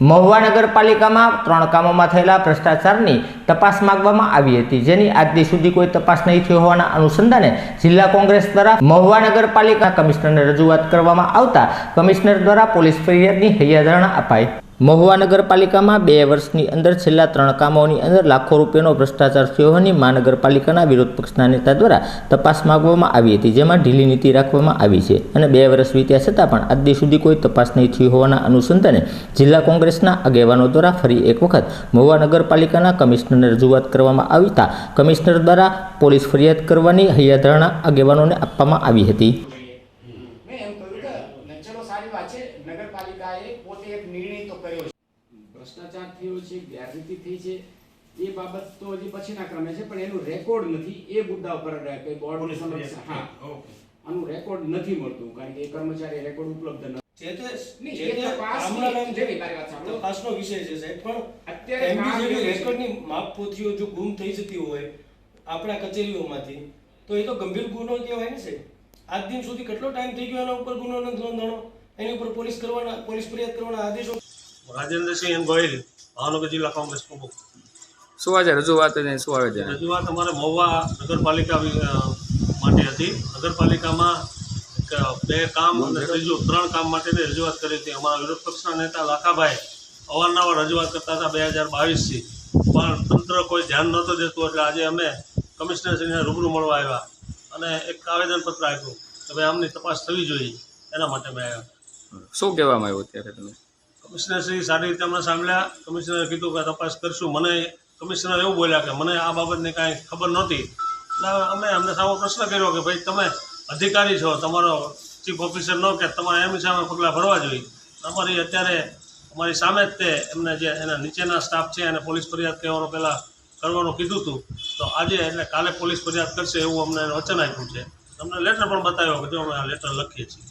મહુવા નગરપાલિકામાં ત્રણ કામોમાં થયેલા ભ્રષ્ટાચારની તપાસ માંગવામાં આવી હતી, જેની આજ સુધી કોઈ તપાસ નહીં થઈ હોવાના અનુસંધાને જિલ્લા કોંગ્રેસ દ્વારા મહુવા નગરપાલિકા કમિશનરને રજૂઆત કરવામાં આવતા કમિશનર દ્વારા પોલીસ ફરિયાદની હૈયાધારણા અપાઈ. મહુવા નગરપાલિકામાં બે વર્ષની અંદર છેલ્લા ત્રણ કામોની અંદર લાખો રૂપિયાનો ભ્રષ્ટાચાર થયો હોવાની મહાનગરપાલિકાના વિરોધ પક્ષના નેતા દ્વારા તપાસ માંગવામાં આવી હતી, જેમાં ઢીલી નીતિ રાખવામાં આવી છે. અને બે વર્ષ વીત્યા છતાં પણ આજ સુધી કોઈ તપાસ નહીં થઈ હોવાના અનુસંધાને જિલ્લા કોંગ્રેસના આગેવાનો દ્વારા ફરી એક વખત મહુવા નગરપાલિકાના કમિશનરને રજૂઆત કરવામાં આવતા કમિશનર દ્વારા પોલીસ ફરિયાદ કરવાની હૈયાધારણા આગેવાનોને આપવામાં આવી હતી. કે ચલો સારી વાત છે. નગરપાલિકાએ પોતે એક નિર્ણય તો કર્યો છે. ભ્રષ્ટાચાર થયો છે ગેરરીતિ થઈ છે એ બાબત તો હજી પછીના ક્રમે છે પણ એનું રેકોર્ડ નથી. એ મુદ્દા ઉપર કે બોર્ડ સમક્ષ હા. આનું રેકોર્ડ નથી મળતું કારણ કે એ કર્મચારી રેકોર્ડ ઉપલબ્ધ નથી તપાસની વિષય છે સાહેબ પણ અત્યારે એમની કામ જેવી એવું રેકોર્ડની માપપોથીઓ જો ગુમ થઈ જતી હોય આપણા કચેરીઓમાંથી તો એ તો ગંભીર ગુનો કહેવાય ને સાહેબ. આજ દિન સુધી કેટલો ટાઈમ થઈ ગયો એના ઉપર ગુનો નથી નોંધાણો? એની ઉપર પોલીસ કરવાના પોલીસ ફરિયાદ કરવાના આદેશો? રાજેન્દ્રસિંહ એન ગોહિલ ભાવનગર જિલ્લા કોંગ્રેસ પ્રમુખ. શું આજે રજૂઆત શું આવે છે? રજૂઆત અમારે મહુવા નગરપાલિકા માટે હતી. નગરપાલિકામાં બે કામ અને ત્રીજું ત્રણ કામ માટેની રજૂઆત કરી હતી. અમારા વિરોધ પક્ષના નેતા લાખાભાઈ અવારનવાર રજૂઆત કરતા હતા બે હજાર બાવીસથી. પણ તંત્ર કોઈ ધ્યાન નહોતું દેતું એટલે આજે અમે કમિશનરશ્રીને રૂબરૂ મળવા આવ્યા. અને એક આવેદનપત્ર આપ્યું કે ભાઈ આમની તપાસ થવી જોઈએ. એના માટે મેં આવ્યા. શું કહેવામાં આવ્યું ત્યારે તમે? કમિશનરશ્રી સારી રીતે અમને સાંભળ્યા. કમિશનરે કીધું કે તપાસ કરશું. મને કમિશનર એવું બોલ્યા કે મને આ બાબતની કાંઈ ખબર નહોતી. એટલે અમે અમને સામો પ્રશ્ન કર્યો કે ભાઈ તમે અધિકારી છો તમારો ચીફ ઓફિસર નો કે તમારે એમની સામે પગલાં ભરવા જોઈએ. અમારી અત્યારે અમારી સામે જ તે એમને જે એના નીચેના સ્ટાફ છે એને પોલીસ ફરિયાદ કહેવાનો પહેલાં કરવાનું કીધું હતું તો આજે એટલે કાલે પોલીસ ફરિયાદ કરશે એવું અમને વચન આપ્યું છે. તમને લેટર પણ બતાવ્યો કે જો અમે આ લેટર લખીએ છીએ.